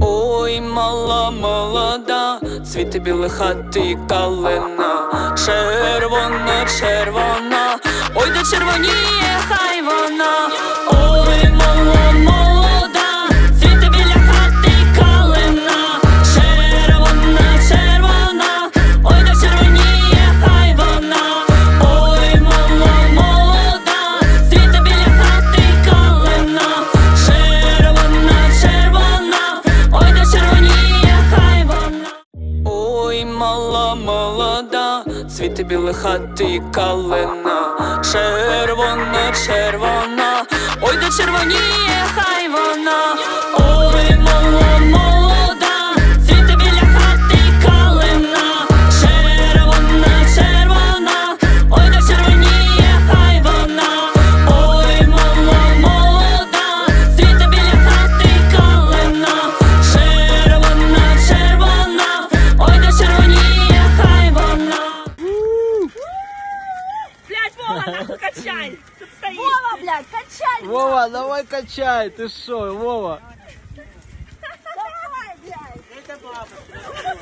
Ой, мала молода, цвіти біли хати калина, червона, червона, ой, де червоніє, хай вона, ой, молода, цвіти біли хати калина, червона, червона, ой, де червоніє, хай вона, Вова, нахуй качай. Тут. Вова, блядь, качай. Вова, давай качай, ты шо, Вова? Давай, блядь.